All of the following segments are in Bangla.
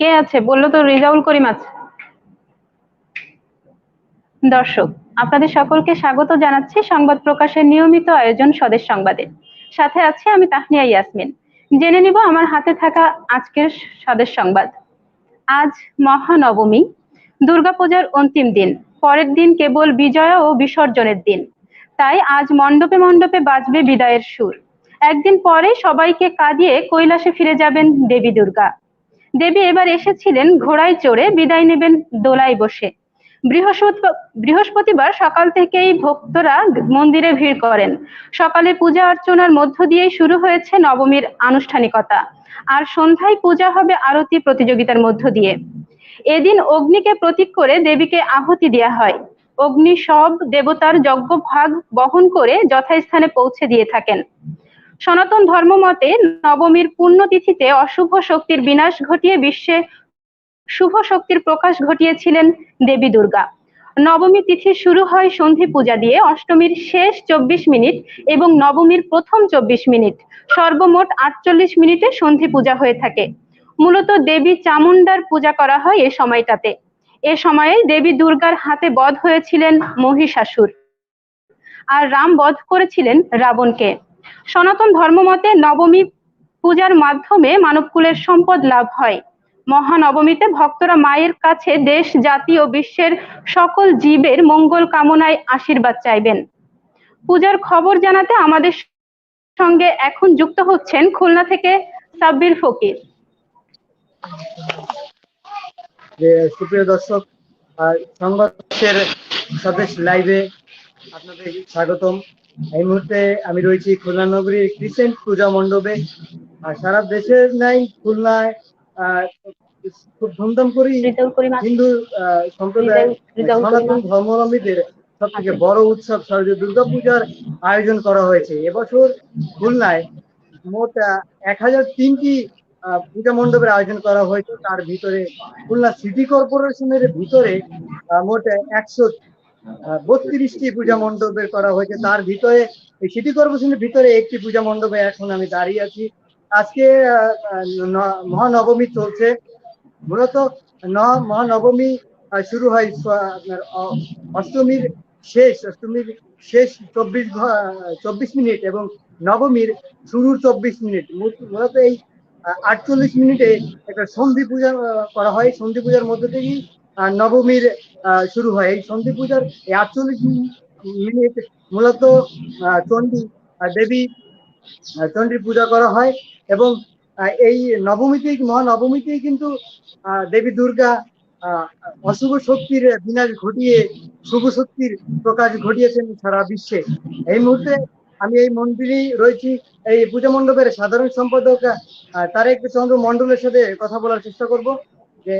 কে আছে? বলল তো রিজাউল করিম আছে। দর্শক, আপনাদের সকলকে স্বাগত জানাচ্ছি সংবাদ প্রকাশের নিয়মিত আয়োজন স্বদেশ সংবাদে। সাথে আছে আমি তাহনিয়া ইয়াসমিন। জেনে নিব আমার হাতে থাকা আজকের স্বদেশ সংবাদ। আজ মহানবমী, দুর্গাপূজার অন্তিম দিন। পরের দিন কেবল বিজয়া ও বিসর্জনের দিন। তাই আজ মণ্ডপে মণ্ডপে বাজবে বিদায়ের সুর। একদিন পরে সবাইকে কাঁদিয়ে কৈলাসে ফিরে যাবেন দেবী দুর্গা। দেবী এবার এসেছিলেন ঘোড়ায় চড়ে বিদায় নেবেন দোলায় বসে। বৃহস্পতিবার সকাল থেকেই ভক্তরা মন্দিরে ভিড় করেন। সকালে পূজা অর্চনার মধ্য দিয়েই শুরু হয়েছে নবমীর আনুষ্ঠানিকতা। আর সন্ধ্যায় পূজা হবে আরতি প্রতিযোগিতার মধ্য দিয়ে। এদিন অগ্নিকে প্রতীক করে দেবীকে আহুতি দেওয়া হয়। অগ্নি সব দেবতার যজ্ঞ ভাগ বহন করে যথাস্থানে পৌঁছে দিয়ে থাকেন। সনাতন ধর্ম মতে নবমীর পুণ্যতিথিতে অশুভ শক্তির বিনাশ ঘটিয়ে বিশ্বে শুভ শক্তির প্রকাশ ঘটিয়েছিলেন দেবী দুর্গা। নবমী তিথি শুরু হয় সন্ধি পূজা দিয়ে, অষ্টমীর শেষ চব্বিশ মিনিট এবং নবমীর প্রথম চব্বিশ মিনিট। সর্বমোট আটচল্লিশ মিনিটে সন্ধি পূজা হয়ে থাকে। মূলত দেবী চামুন্ডার পূজা করা হয় এ সময়টাতে। এ সময়ে দেবী দুর্গার হাতে বধ হয়েছিলেন মহিষাসুর। আর রাম বধ করেছিলেন রাবণকে। সনাতন ধর্মমতে নবমী পূজার মাধ্যমে মানবকুলের সম্পদ লাভ হয়। মহানবমীতে ভক্তরা মায়ের কাছে দেশ, জাতি ও বিশ্বের সকল জীবের মঙ্গল কামনায় আশীর্বাদ চাইবেন। পূজার খবর জানাতে আমাদের সঙ্গে এখন যুক্ত হচ্ছেন খুলনা থেকে সাব্বির ফকির। সুপ্রিয় দর্শক সংবাদের লাইভে আপনাদের স্বাগতম। এই মুহূর্তে আমি রয়েছি খুলনা নগরীর ক্রিসেন্ট পূজা মণ্ডপে। আর সারা দেশের নাই খুলনায় খুব ধুমধাম করি। হিন্দু সম্প্রদায় সনাতন ধর্মাবলম্বীদের সব থেকে বড় উৎসব শারদীয় দুর্গাপূজার আয়োজন করা হয়েছে। এবছর খুলনায় মোট এক হাজার তিনটি আহ, পূজা মণ্ডপের আয়োজন করা হয়েছে। তার ভিতরে খুলনা সিটি কর্পোরেশনের ভিতরে আহ, মোট একশো বত্রিশটি পূজা মণ্ডপের করা হয়েছে। তার ভিতরে সিটি কর্পোরেশনের ভিতরে একটি পূজা মণ্ডপে এখন আমি দাঁড়িয়ে আছি। আজকে মহানবমী চলছে। মূলত মহানবমী শুরু হয় অষ্টমীর শেষ অষ্টমীর শেষ চব্বিশ চব্বিশ মিনিট এবং নবমীর শুরুর চব্বিশ মিনিট। মূলত এই, আটচল্লিশ মিনিটে একটা সন্ধি পূজা করা হয়। সন্ধি পূজার মধ্যে থেকেই নবমীর শুরু হয়। এই সন্ধি পূজার এই আটচল্লিশ মিনিট মূলত চণ্ডী দেবী চণ্ডীর পূজা করা হয় এবং এই নবমীতেই, মহানবমীতেই কিন্তু দেবী দুর্গা অশুভ শক্তির বিনাশ ঘটিয়ে, শুভ শক্তির প্রকাশ ঘটিয়েছেন সারা বিশ্বে। এই মুহূর্তে আমি এই মন্দিরেই রয়েছি। এই পূজা মণ্ডপের সাধারণ সম্পাদক তারেক চন্দ্র মন্ডলের সাথে কথা বলার চেষ্টা করব যে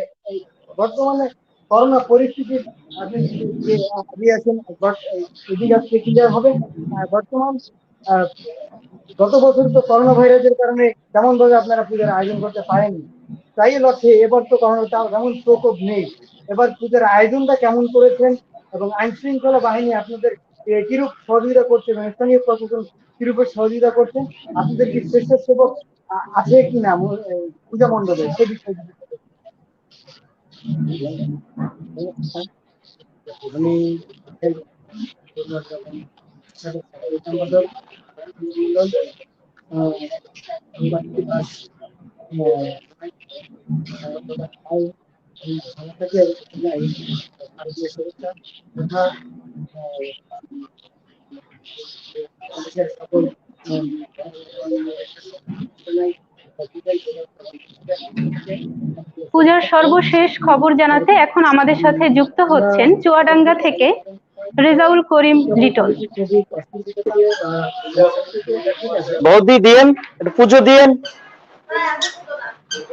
বর্তমানে করোনা পরিস্থিতির আপনি যে আছেন ক্লিয়ার হবে। বর্তমান গত বছর তো করোনা ভাইরাসের কারণে তেমন ভাবে আপনারা পূজার আয়োজন করতে পারেননি। তাই লক্ষ্যে এবার তো করোনা তেমন প্রকোপ নেই। এবার পূজার আয়োজনটা কেমন করেছেন এবং আইন শৃঙ্খলা বাহিনী আপনাদের কিরূপ সহযোগিতা করছে এবং স্থানীয় প্রশাসন কিরূপে সহযোগিতা করছেন আপনাদের কি স্বেচ্ছাসেবক আছে কিনা পূজা মণ্ডপে? সে বিষয়ে সকল আহ, জানাই, পূজার সর্বশেষ খবর জানাতে এখন আমাদের সাথে যুক্ত হচ্ছেন চুয়াডাঙ্গা থেকে রেজাউল করিম লিটন। বৌদি দিয়েন পুজো দিয়েন।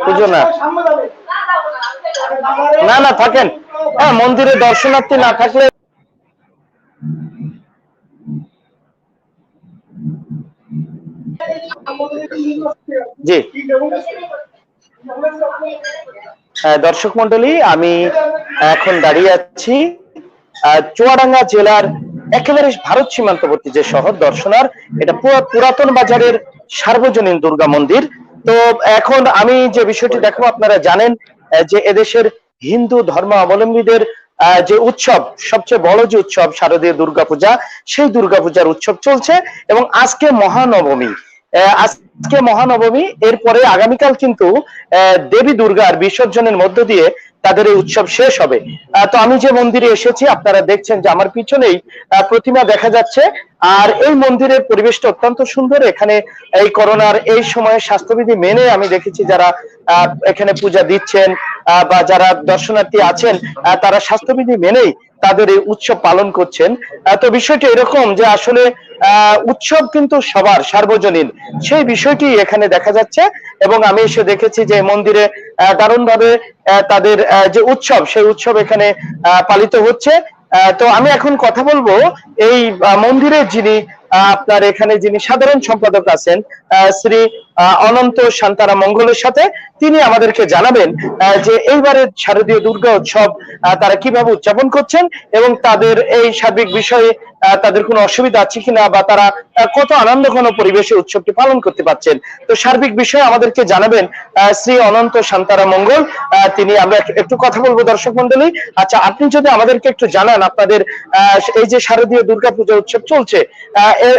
পুজো না। না না, থাকেন। হ্যাঁ মন্দিরে দর্শনার্থী না থাকলে জি। দর্শক মন্ডলী আমি এখন দাঁড়িয়ে আছি চুয়াডাঙ্গা জেলার একেবারে ভারত সীমান্তবর্তী যে শহর দর্শনার এটা পুরাতন বাজারের সার্বজনীন দুর্গা মন্দির। তো এখন আমি যে বিষয়টি দেখো আপনারা জানেন যে এদেশের হিন্দু ধর্মাবলম্বীদের আহ, যে উৎসব সবচেয়ে বড় যে উৎসব শারদীয় দুর্গাপূজা সেই দুর্গাপূজার উৎসব চলছে এবং আজকে মহানবমী। আজকে মহানবমী, এরপরে আগামীকাল কিন্তু দেবী দুর্গার বিসর্জনের মধ্য দিয়ে তাদের এই উৎসব শেষ হবে। তো আমি যে মন্দিরে এসেছি, আপনারা দেখছেন যে আমার পিছনেই প্রতিমা দেখা যাচ্ছে। আর এই মন্দিরের পরিবেশটা অত্যন্ত সুন্দর। এখানে এই করোনার এই সময়ে স্বাস্থ্যবিধি মেনে আমি দেখেছি যারা এখানে পূজা দিচ্ছেন বা যারা দর্শনার্থী আছেন তারা স্বাস্থ্যবিধি মেনেই তাদের এই উৎসব পালন করছেন। তো বিষয়টি এরকম যে আসলে উৎসব কিন্তু সবার সার্বজনীন। সেই বিষয়টি এখানে দেখা যাচ্ছে এবং আমি এসে দেখেছি যে মন্দিরে দারুণ ভাবে তাদের যে উৎসব, সেই উৎসব এখানে পালিত হচ্ছে। তো আমি এখন কথা বলব এই মন্দিরের যিনি আপনার এখানে যিনি সাধারণ সম্পাদক আছেন শ্রী অনন্ত শান্তারা মঙ্গলের সাথে তিনি আমাদেরকে জানাবেন যে এইবারের শারদীয় দুর্গা উৎসব তারা কীভাবে উদযাপন করছেন এবং তাদের এই সার্বিক বিষয়ে তাদের কোনো অসুবিধা আছে কিনা বা তারা কত আনন্দ ঘন পরিবেশে উৎসবটি পালন করতে পারছেন। তো সার্বিক বিষয়ে আমাদেরকে জানাবেন শ্রী অনন্ত শান্তারা মঙ্গল। তিনি, আমরা একটু- কথা বলব দর্শক মন্ডলী আচ্ছা আপনি যদি আমাদেরকে একটু জানান আপনাদের এই যে শারদীয় দুর্গাপূজা উৎসব চলছে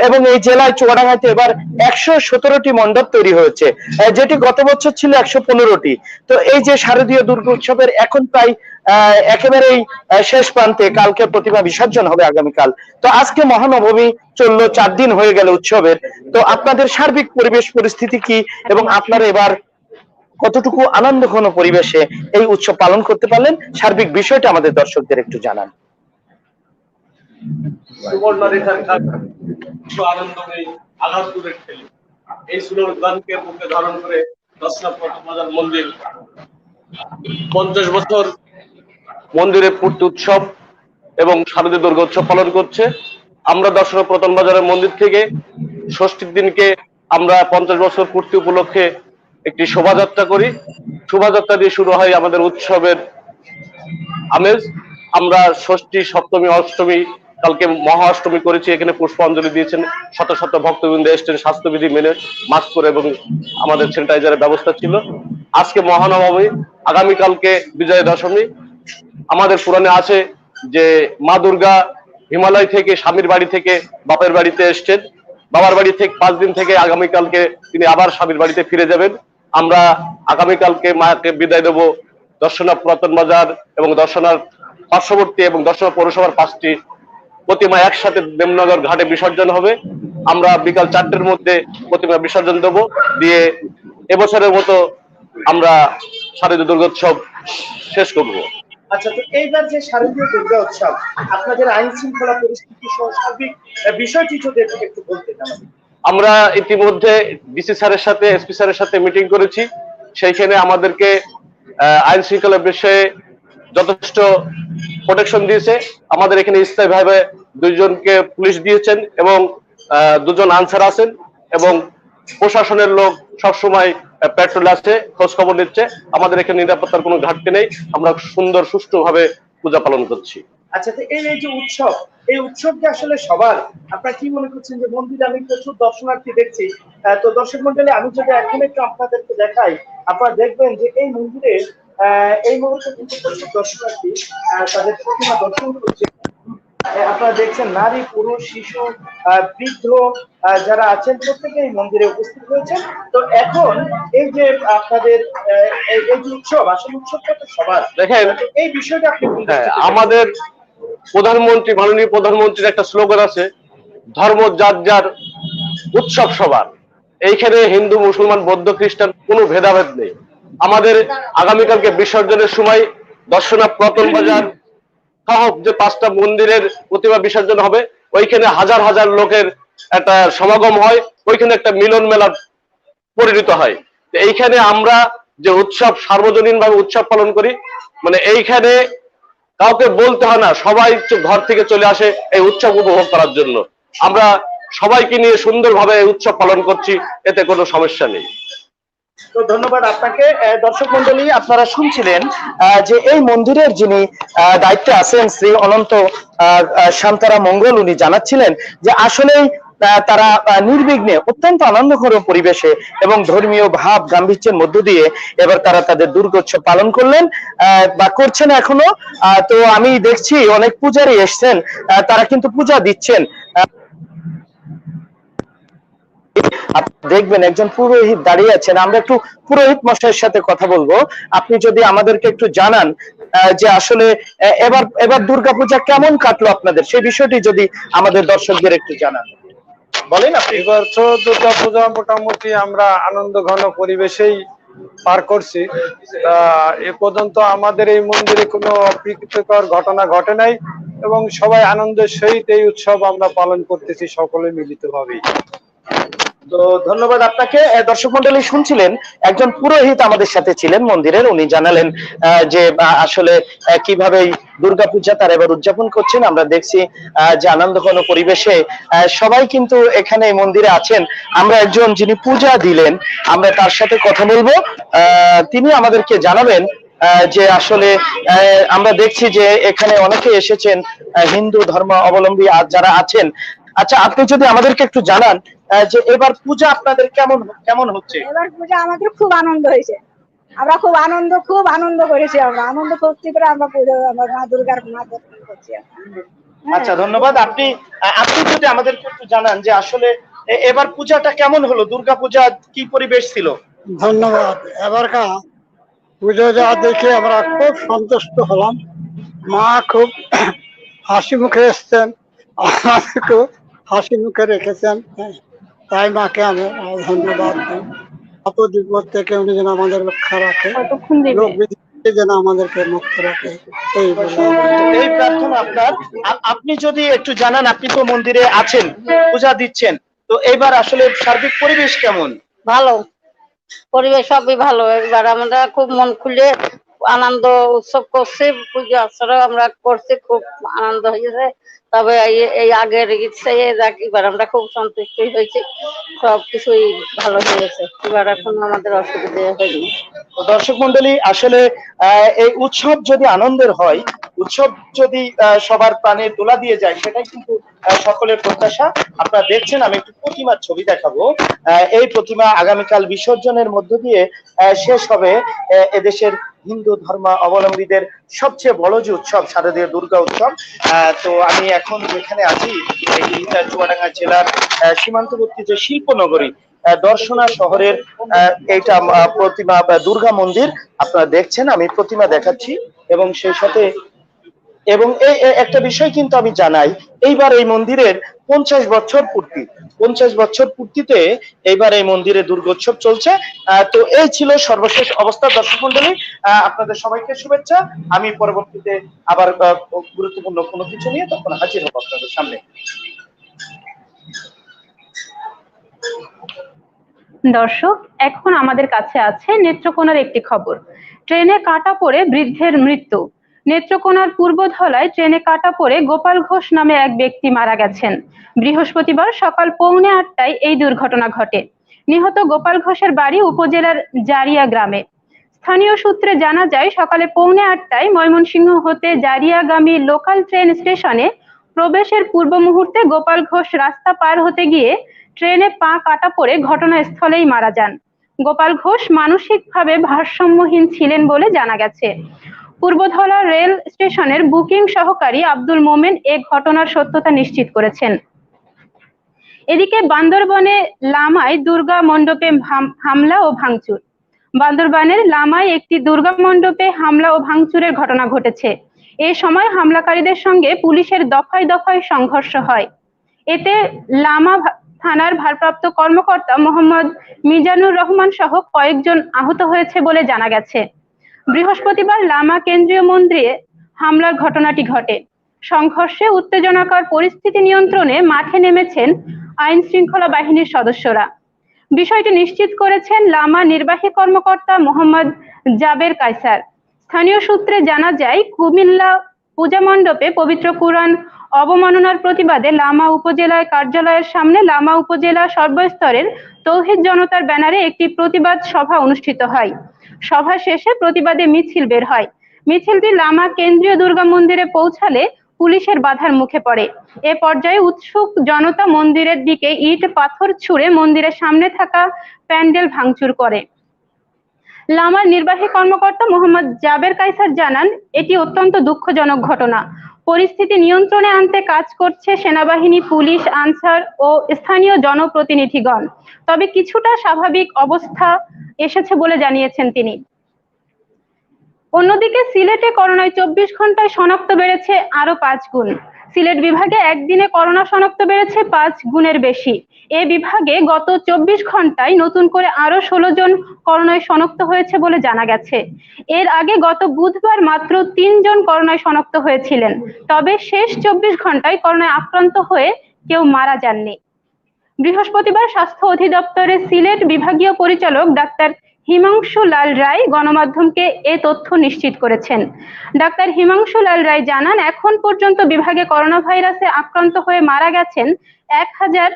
এবং এই জেলায় চুয়াডাঙ্গাতে এবার একশো সতেরোটি মণ্ডপ তৈরি হয়েছে যেটি গত বছর ছিল একশো পনেরোটি। তো এই যে শারদীয় দুর্গা উৎসবের এখন প্রায় একেবারেই শেষ প্রান্তে কালকে প্রতিমা বিসর্জন হবে আগামীকাল। তো আজকে মহানবমী চলল, চার দিন হয়ে গেল উৎসবের। তো আপনাদের সার্বিক পরিবেশ পরিস্থিতি কি এবং আপনারা এবার কতটুকু আনন্দ ঘন পরিবেশে এই উৎসব পালন করতে পারলেন? সার্বিক বিষয়টা আমাদের দর্শকদের একটু জানান। পঞ্চাশ বছর মন্দিরে পূর্তি উৎসব এবং শারদীয় দুর্গা উৎসব পালন করছে। আমরা দর্শনা প্রথম বাজারের মন্দির থেকে ষষ্ঠীর দিনকে আমরা পঞ্চাশ বছর পূর্তি উপলক্ষে একটি শোভাযাত্রা করি। শোভাযাত্রা দিয়ে শুরু হয় আমাদের উৎসবের আমেজ। আমরা ষষ্ঠী, সপ্তমী, অষ্টমী, কালকে মহা অষ্টমী করেছি। এখানে পুষ্পাঞ্জলি দিয়েছেন শত শত ভক্তবৃন্দ এসছেন স্বাস্থ্যবিধি মেনে মাস্ক করে এবং আমাদের স্যানিটাইজারের ব্যবস্থা ছিল। আজকে মহানবমী, আগামীকালকে বিজয়া দশমী আমাদের পুরাণে আছে যে মা দুর্গা হিমালয় থেকে স্বামীর বাড়ি থেকে বাপের বাড়িতে এসছেন। বাবার বাড়ি থেকে পাঁচ দিন থেকে আগামীকালকে তিনি আবার স্বামীর বাড়িতে ফিরে যাবেন। আমরা আগামীকালকে মাকে বিদায় দেব দর্শনা পুরাতন বাজার এবং দর্শনার পার্শ্ববর্তী এবং দর্শনা পৌরসভার পাঁচটি প্রতিমা একসাথে দেবনগর ঘাটে বিসর্জন হবে। আমরা বিকাল চারটের মধ্যে প্রতিমা বিসর্জন দেব। দিয়ে এবছরের মতো আমরা শারদীয় দুর্গোৎসব শেষ করব। আচ্ছা তো এইবার যে শারদীয় দুর্গা উৎসব, আপনাদের আইন শৃঙ্খলা পরিস্থিতি সহ সার্বিক বিষয়টি যদি একটু বলতেন আমরা ইতিমধ্যে ডিসি স্যারের সাথে এসপি স্যারের সাথে মিটিং করেছি। সেইখানে আমাদেরকে আইন শৃঙ্খলা বিষয়ে যথেষ্ট প্রোটেকশন দিয়েছে। আমাদের এখানে স্থায়ীভাবে দুইজনকে পুলিশ দিয়েছেন এবং দুজন আনসার আছেন এবং প্রশাসনের লোক সবসময় পেট্রোল আছে, খোঁজ খবর নিচ্ছে। আমাদের এখানে নিরাপত্তার কোনো ঘাটতি নেই। আমরা সুন্দর, সুষ্ঠুভাবে পূজা পালন করছি। আচ্ছা এই এই যে উৎসব, এই উৎসবটা আসলে সবার? আপনারা কি মনে করছেন যে মন্দিরে? আমি প্রচুর দর্শনার্থী দেখছি। তো দর্শক মন্ডলী, আমি যদি এখন একটু আপনাদেরকে দেখাই, আপনারা দেখবেন যে এই মন্দিরে এই মুহূর্তে কিন্তু প্রচুর দর্শনার্থী তাদের প্রতিমা দর্শন করছে। আপনারা দেখছেন নারী পুরুষ শিশু বৃদ্ধ যারা আছেন প্রত্যেকে মন্দিরে উপস্থিত হয়েছেন। তো এখন এই যে আপনাদের এই এই যে উৎসব আসলে উৎসবটা তো সবার। দেখেন এই বিষয়টা আপনি হ্যাঁ আমাদের প্রধানমন্ত্রী মাননীয় প্রধানমন্ত্রীর একটা স্লোগান আছে ধর্ম যার যার উৎসব সবার। এইখানে হিন্দু মুসলমান বৌদ্ধ খ্রিস্টান কোনো ভেদাভেদ নেই। আমাদের আগামীকালকে বিসর্জনের সময় দর্শনা প্রতন বাজার যে পাঁচটা মন্দিরের প্রতিমা বিসর্জন হবে, ওইখানে হাজার হাজার লোকের একটা সমাগম হয়, ওইখানে একটা মিলন মেলা পরিণত হয়। এইখানে আমরা যে উৎসব সার্বজনীন ভাবে উৎসব পালন করি মানে এইখানে কাউকে বলতে হয় না, সবাই ঘর থেকে চলে আসে এই উৎসব উপভোগ করার জন্য। আমরা সবাইকে নিয়ে সুন্দরভাবে এই উৎসব পালন করছি, এতে কোনো সমস্যা নেই। তো ধন্যবাদ আপনাকে। দর্শক মন্ডলী আপনারা শুনছিলেন যে এই মন্দিরের যিনি দায়িত্বে আছেন শ্রী অনন্ত শান্তারা মঙ্গল, উনি জানাচ্ছিলেন যে আসলে তারা নির্বিঘ্নে অত্যন্ত আনন্দঘন পরিবেশে এবং ধর্মীয় ভাব গাম্ভীর্যের মধ্য দিয়ে এবার তারা তাদের দুর্গোৎসব পালন করলেন বা করছেন এখনও। তো আমি দেখছি অনেক পূজারী এসছেন তারা কিন্তু পূজা দিচ্ছেন। দেখবেন একজন পুরোহিত দাঁড়িয়ে আছেন। আমরা একটু পুরোহিত মশাইয়ের সাথে কথা বলব। আপনি যদি আমাদেরকে একটু জানান যে আসলে এবার এবার দুর্গাপূজা কেমন কাটলো আপনাদের? সেই বিষয়টি যদি আমাদের দর্শকদের একটু জানান। বলেন আপনি। এবার তো দুর্গা মোটামুটি আমরা আনন্দ ঘন পরিবেশেই পার করছি। এ পর্যন্ত আমাদের এই মন্দিরে কোনো অপ্রীতিকর ঘটনা ঘটে নাই এবং সবাই আনন্দের সহিত এই উৎসব আমরা পালন করতেছি সকলে মিলিত ভাবেই তো ধন্যবাদ আপনাকে। দর্শক মন্ডলী, শুনছিলেন একজন পুরোহিত আমাদের সাথে ছিলেন মন্দিরের। উনি জানালেন যে আসলে কীভাবে দুর্গাপূজা তারা এবার উদযাপন করছেন। আমরা দেখছি যে আনন্দঘন পরিবেশে সবাই কিন্তু এখানে মন্দিরে আছেন। আমরা একজন যিনি পূজা দিলেন, আমরা তার সাথে কথা বলব। তিনি আমাদেরকে জানাবেন যে আসলে আমরা দেখছি যে এখানে অনেকে এসেছেন হিন্দু ধর্ম অবলম্বী যারা আছেন। আচ্ছা আপনি যদি আমাদেরকে একটু জানান যে এবার পূজা আপনাদের কেমন কেমন হচ্ছে? এবার পূজা আমাদের খুব আনন্দ হয়েছে। আমরা খুব আনন্দ খুব আনন্দ করেছি আমরা। আনন্দ করতে করে আমরা পুজো আমরা মা দুর্গার মা দর্শন করছি হ্যাঁ। আচ্ছা ধন্যবাদ। আপনি আপনি যদি আমাদেরকে একটু জানান যে আসলে এবার পূজাটা কেমন হলো? দুর্গা পূজা কি পরিবেশ ছিল? ধন্যবাদ। এবারকার পুজো যা দেখে আমরা খুব সন্তুষ্ট হলাম। মা খুব হাসি মুখে এসছেন। আমাদেরকেও হাসি মুখে রেখেছেন। হ্যাঁ, তাই মাকে আমি ধন্যবাদ দিই। অত বিপদ থেকে উনি যেন আমাদের রক্ষা রাখে। রোগ বিধি যেন আমাদেরকে মুক্ত রাখে। এই এই প্রার্থনা আপনার। আপনি যদি একটু জানান আপনি তো মন্দিরে আছেন পূজা দিচ্ছেন। তো এবার আসলে সার্বিক পরিবেশ কেমন? ভালো। পরিবেশ সবই ভালো। এবার আমরা খুব মন খুলে আনন্দ উৎসব করছি পুজো আচরণ আমরা করছি খুব আনন্দ হয়েছে। তবে এই- আগের এবার আমরা খুব সন্তুষ্ট হয়েছি। সবকিছুই ভালো হয়েছে। এবার এখন আমাদের অসুবিধা হয়নি। দর্শক মন্ডলী আসলে এই উৎসব যদি আনন্দের হয়, উৎসব যদি সবার প্রাণে তোলা দিয়ে যায়, সেটাই কিন্তু সকলের প্রত্যাশা। আপনারা দেখছেন, আমি একটু প্রতিমার ছবি দেখাবো। এই প্রতিমা আগামীকাল বিসর্জনের মধ্য দিয়ে শেষ হবে। এদেশের হিন্দু ধর্ম অবলম্বীদের সবচেয়ে বড় যে উৎসব, শারদীয় দুর্গা উৎসব। তো আমি এখন যেখানে আছি এটা চুয়াডাঙ্গা জেলার সীমান্তবর্তী যে শিল্পনগরী দর্শনা শহরের এইটা প্রতিমা দুর্গা মন্দির আপনারা দেখছেন, আমি প্রতিমা দেখাচ্ছি, এবং সেই সাথে, এবং এই একটা বিষয় কিন্তু আমি জানাই, এইবার এই মন্দিরের পঞ্চাশ বছর পূর্তি, পঞ্চাশ বছর পূর্তিতে এইবার এই মন্দিরে দুর্গোৎসব চলছে। তো এই ছিল সর্বশেষ অবস্থা। দর্শক মন্ডলী আপনাদের সবাইকে শুভেচ্ছা। আমি পরবর্তীতে আবার গুরুত্বপূর্ণ কোনো কিছু নিয়ে তখন হাজির হব আপনাদের সামনে। দর্শক, এখন আমাদের কাছে আছে নেত্রকোনার একটি খবর। ট্রেনে কাটা পড়ে বৃদ্ধের মৃত্যু। নেত্রকোনার পূর্বধলায় ট্রেনে কাটা পড়ে গোপাল ঘোষ নামে এক ব্যক্তি মারা গেছেন। বৃহস্পতিবার সকাল পৌনে আটটায় এই দুর্ঘটনা ঘটে। নিহত গোপাল ঘোষের বাড়ি উপজেলার জারিয়া গ্রামে। স্থানীয় সূত্রে জানা যায়, সকালে পৌনে আটটায় ময়মনসিংহ হতে জারিয়াগামী লোকাল ট্রেন স্টেশনে প্রবেশের পূর্ব মুহূর্তে গোপাল ঘোষ রাস্তা পার হতে গিয়ে ট্রেনে পা কাটা পড়ে ঘটনাস্থলেই মারা যান। গোপাল ঘোষ মানসিকভাবে ভারসাম্যহীন ছিলেন বলে জানা গেছে। পূর্বধলা রেল স্টেশনের বুকিং সহকারী আব্দুল মোমেন এ ঘটনার সত্যতা নিশ্চিত করেছেন। এদিকে বান্দরবনে লামায় দুর্গা মণ্ডপে হামলা ও ভাঙচুর। বান্দরবানের লামায় একটি দুর্গা মণ্ডপে হামলা ও ভাঙচুরের ঘটনা ঘটেছে। এ সময় হামলাকারীদের সঙ্গে পুলিশের দফায় দফায় সংঘর্ষ হয়। এতে লামা থানার ভারপ্রাপ্ত কর্মকর্তা মোহাম্মদ মিজানুর রহমান সহ কয়েকজন আহত হয়েছে বলে জানা গেছে। বৃহস্পতিবার লামা কেন্দ্রীয় মন্দিরে হামলার ঘটনাটি ঘটে। সংঘর্ষে উত্তেজনাকর পরিস্থিতি নিয়ন্ত্রণে মাঠে নেমেছেন আইন শৃঙ্খলা বাহিনীর সদস্যরা। বিষয়টি নিশ্চিত করেছেন লামা নির্বাহী কর্মকর্তা মোহাম্মদ জাবের কায়সার। স্থানীয় সূত্রে জানা যায়, কুমিল্লা পূজা মণ্ডপে পবিত্র কুরআন অবমাননার প্রতিবাদে লামা উপজেলায় কার্যালয়ের সামনে লামা উপজেলা সর্বস্তরের তৌহিদ জনতার ব্যানারে একটি প্রতিবাদ সভা অনুষ্ঠিত হয়। সভা শেষে প্রতিবাদে মিছিল বের হয়। মিছিলটি লামা কেন্দ্রীয় দুর্গা মন্দিরে পৌঁছালে পুলিশের বাধার মুখে পড়ে। এ পর্যায়ে উৎসুক জনতা মন্দিরের দিকে ইট, পাথর ছুঁড়ে মন্দিরের সামনে থাকা প্যান্ডেল ভাঙচুর করে। লামার নির্বাহী কর্মকর্তা মোহাম্মদ জাবের কাইসার জানান, এটি অত্যন্ত দুঃখজনক ঘটনা। পরিস্থিতি নিয়ন্ত্রণে আনতে কাজ করছে সেনাবাহিনী, পুলিশ, আনসার ও স্থানীয় জনপ্রতিনিধিগণ। তবে কিছুটা স্বাভাবিক অবস্থা এসেছে বলে জানিয়েছেন তিনি। অন্যদিকে সিলেটে করোনায় চব্বিশ ঘন্টায় শনাক্ত বেড়েছে আরও পাঁচ গুণ। সিলেট বিভাগে একদিনে করোনা শনাক্ত বেড়েছে পাঁচ গুণের বেশি। এ বিভাগে গত চব্বিশ ঘন্টায় নতুন করে আরও ষোলো জন করোনায় শনাক্ত হয়েছে বলে জানা গেছে। এর আগে গত বুধবার মাত্র তিনজন করোনায় শনাক্ত হয়েছিলেন। তবে শেষ চব্বিশ ঘন্টায় করোনায় আক্রান্ত হয়ে কেউ মারা যাননি। বৃহস্পতিবার স্বাস্থ্য অধিদপ্তরের সিলেট বিভাগীয় পরিচালক ডাক্তার হিমাংশু লাল রায় গণমাধ্যমকে এ তথ্য নিশ্চিত করেছেন। ডাক্তার হিমাংশু লাল রায় জানান, এখন পর্যন্ত বিভাগে করোনা ভাইরাসে আক্রান্ত হয়ে মারা গেছেন এক হাজার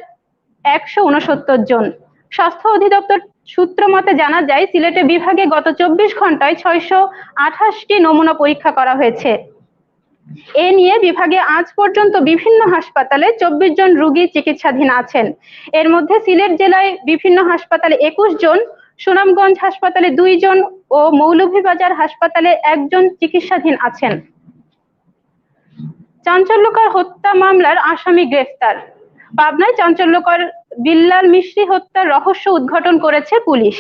একশো উনসত্তর জন। স্বাস্থ্য অধিদপ্তর সূত্র মতে জানা যায়, সিলেটে বিভাগে গত চব্বিশ ঘন্টায় ছয়শো আঠাশটি নমুনা পরীক্ষা করা হয়েছে। এ নিয়ে বিভাগে আজ পর্যন্ত বিভিন্ন হাসপাতালে চব্বিশ জন রোগী চিকিৎসাধীন আছেন। এর মধ্যে সিলেট জেলায় বিভিন্ন হাসপাতালে একুশ জন, সুনামগঞ্জ হাসপাতালে দুইজন ও মৌলভীবাজার হাসপাতালে একজন চিকিৎসাধীন আছেন। চাঞ্চল্যকর হত্যা মামলার আসামি গ্রেফতার। পাবনায় চাঞ্চল্যকর বিল্লাল মিশ্রি হত্যার রহস্য উদ্ঘাটন করেছে পুলিশ।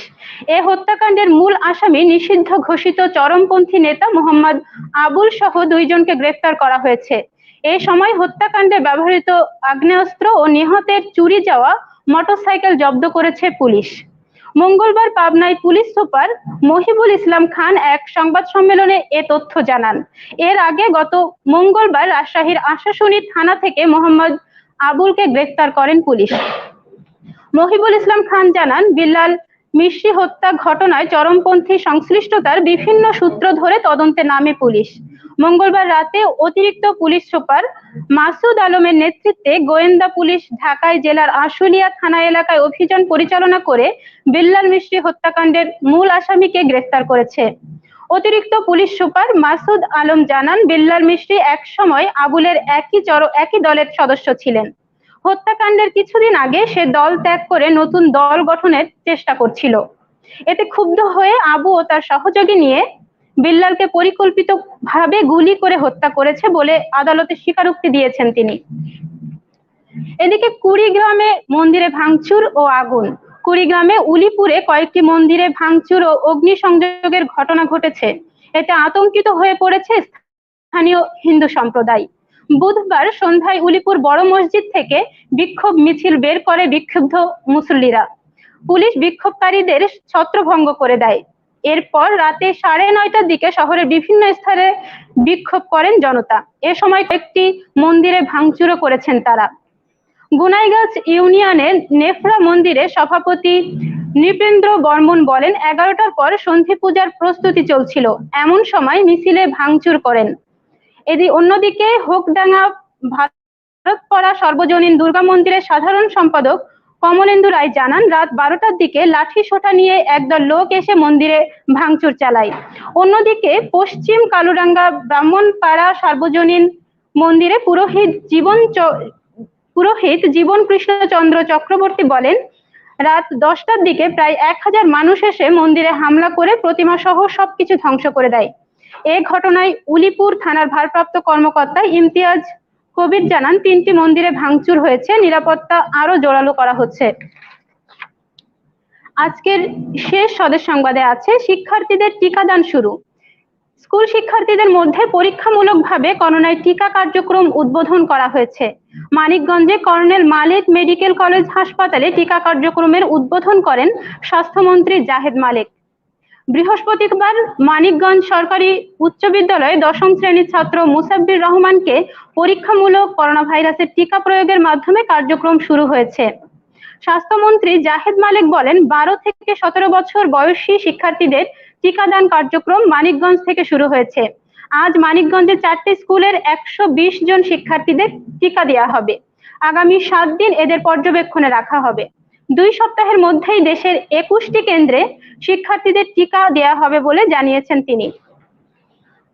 এ হত্যাকাণ্ডের মূল আসামি নিষিদ্ধ ঘোষিত চরমপন্থী নেতা মোহাম্মদ আবুল সহ দুইজনকে গ্রেফতার করা হয়েছে। এ সময় হত্যাকাণ্ডে ব্যবহৃত আগ্নেয়াস্ত্র ও নিহতের চুরি যাওয়া মোটরসাইকেল জব্দ করেছে পুলিশ। মঙ্গলবার পাবনায় পুলিশ সুপার মহিবুল ইসলাম খান এক সংবাদ সম্মেলনে এ তথ্য জানান। এর আগে গত মঙ্গলবার রাজশাহীর আশাশুনি থানা থেকে মোহাম্মদ আবুলকে গ্রেফতার করেন পুলিশ। মহিবুল ইসলাম খান জানান, বিল্লাল মিশ্রি হত্যা ঘটনায় চরমপন্থী সংশ্লিষ্টতার বিভিন্ন সূত্র ধরে তদন্তে নামে পুলিশ। মঙ্গলবার রাতে অতিরিক্ত পুলিশ সুপার মাসুদ আলমের নেতৃত্বে গোয়েন্দা পুলিশ ঢাকায় জেলার আশুলিয়া থানা এলাকায় অভিযান পরিচালনা করে বিল্লাল মিশ্রি হত্যাকাণ্ডের মূল আসামিকে গ্রেফতার করেছে। অতিরিক্ত পুলিশ সুপার মাসুদ আলম জানান, বিল্লাল মিশ্রি এক সময় আবুলের একই চর, একই দলের সদস্য ছিলেন। হত্যাকাণ্ডের কিছুদিন আগে সে দল ত্যাগ করে নতুন দল গঠনের চেষ্টা করছিল। এতে ক্ষুব্ধ হয়ে আবু ও তার সহযোগী নিয়ে বিল্লালকে পরিকল্পিত ভাবে গুলি করে হত্যা করেছে বলে আদালতে স্বীকারোক্তি দিয়েছেন তিনি। এদিকে কুড়িগ্রামে মন্দিরে ভাঙচুর ও আগুন। কুড়িগ্রামে উলিপুরে কয়েকটি মন্দিরে ভাঙচুর ও অগ্নিসংযোগের ঘটনা ঘটেছে। এতে আতঙ্কিত হয়ে পড়েছে স্থানীয় হিন্দু সম্প্রদায়। বুধবার সন্ধ্যায় উলিপুর বড় মসজিদ থেকে বিক্ষোভ মিছিল বের করে বিক্ষুব্ধ মুসল্লিরা। পুলিশ বিক্ষোভকারীদের ছত্রভঙ্গ করে দেয়। এরপর রাতে সাড়ে নয়টার দিকে শহরের বিভিন্ন স্থানে বিক্ষোভ করেন জনতা। এ সময় কয়েকটি মন্দিরে ভাঙচুরও করেছেন তারা। গুনাইগাছ ইউনিয়নের নেফরা মন্দিরে সভাপতি নৃপেন্দ্র বর্মন বলেন, এগারোটার পর সন্ধি পূজার প্রস্তুতি চলছিল। এমন সময় মিছিলে ভাঙচুর করেন। এদি অন্যদিকে হোকডাঙ্গা ভারতপাড়া সর্বজনীন দুর্গা মন্দিরের সাধারণ সম্পাদক কমলেন্দু রায় জানান, রাত বারোটার দিকে লাঠি সোটা নিয়ে একদল লোক এসে মন্দিরে ভাঙচুর চালায়। অন্যদিকে পশ্চিম কালুরাঙ্গা ব্রাহ্মণপাড়া সার্বজনীন মন্দিরে পুরোহিত জীবন পুরোহিত জীবন কৃষ্ণচন্দ্র চক্রবর্তী বলেন, রাত দশটার দিকে প্রায় এক হাজার মানুষ এসে মন্দিরে হামলা করে প্রতিমা সহ সবকিছু ধ্বংস করে দেয়। এ ঘটনায় উলিপুর থানার ভারপ্রাপ্ত কর্মকর্তা ইমতিয়াজ কবির জানান, তিনটি মন্দিরে ভাঙচুর হয়েছে, নিরাপত্তা আরও জোরালো করা হচ্ছে। আজকের শেষ স্বদেশ সংবাদে আছে, শিক্ষার্থীদের টিকাদান শুরু। স্কুল শিক্ষার্থীদের মধ্যে পরীক্ষামূলকভাবে করোনায় টিকা কার্যক্রম উদ্বোধন করা হয়েছে। মানিকগঞ্জে কর্নেল মালিক মেডিকেল কলেজ হাসপাতালে টিকা কার্যক্রমের উদ্বোধন করেন স্বাস্থ্যমন্ত্রী জাহেদ মালিক। বৃহস্পতিবার মানিকগঞ্জ সরকারি উচ্চ বিদ্যালয়ে দশম শ্রেণির ছাত্র মুসাব্বির রহমানকে পরীক্ষামূলক করোনা ভাইরাসের টিকা প্রয়োগের মাধ্যমে কার্যক্রম শুরু হয়েছে। স্বাস্থ্যমন্ত্রী জাহেদ মালিক বলেন, বারো থেকে সতেরো বছর বয়সী শিক্ষার্থীদের টিকাদান কার্যক্রম মানিকগঞ্জ থেকে শুরু হয়েছে। আজ মানিকগঞ্জের চারটি স্কুলের একশো বিশ জন শিক্ষার্থীদের টিকা দেওয়া হবে। আগামী সাত দিন এদের পর্যবেক্ষণে রাখা হবে। দুই সপ্তাহের মধ্যেই দেশের একুশটি কেন্দ্রে শিক্ষার্থীদের টিকা দেওয়া হবে বলে জানিয়েছেন তিনি।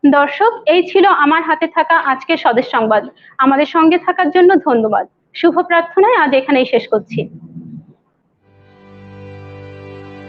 দর্শক, এই ছিল আমার হাতে থাকা আজকের স্বদেশ সংবাদ। আমাদের সঙ্গে থাকার জন্য ধন্যবাদ। শুভ প্রার্থনায় আজ এখানেই শেষ করছি।